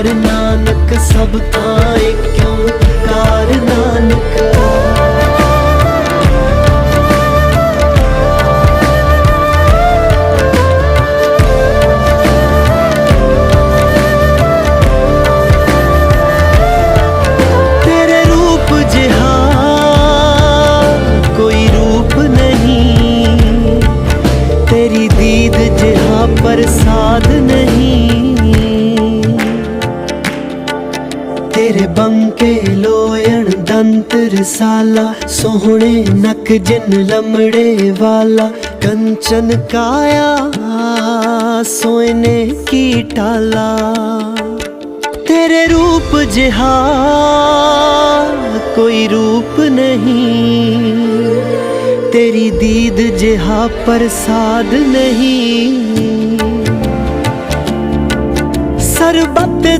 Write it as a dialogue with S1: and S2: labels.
S1: ਕਾਰ ਨਾਨਕ, ਸਭ ਤਾਂ ਇੱਕੋ ਕਾਰ ਨਾਨਕ। ਤੇਰੇ ਰੂਪ ਜਿਹਾ ਕੋਈ ਰੂਪ ਨਹੀਂ। ਤੇਰੀ ਦੀਦ ਜਿਹਾ ਪ੍ਰਸਾਦ ਨਹੀਂ ਤੇਰੇ ਬੰਕੇ ਲੋਇਣ ਦੰਤ ਰਸਾਲਾ ਸੋਹਣੇ ਨਕ ਜਿਨ ਲਮੜੇ ਵਾਲਾ, ਕੰਚਨ ਕਾਇਆ ਸੋਇਨੇ ਕੀ ਟਾਲਾ। ਤੇਰੇ ਰੂਪ ਜਿਹਾ ਕੋਈ ਰੂਪ ਨਹੀਂ, ਤੇਰੀ ਦੀਦ ਜਿਹਾ ਪ੍ਰਸਾਦ ਨਹੀਂ। ਸਰਬਤ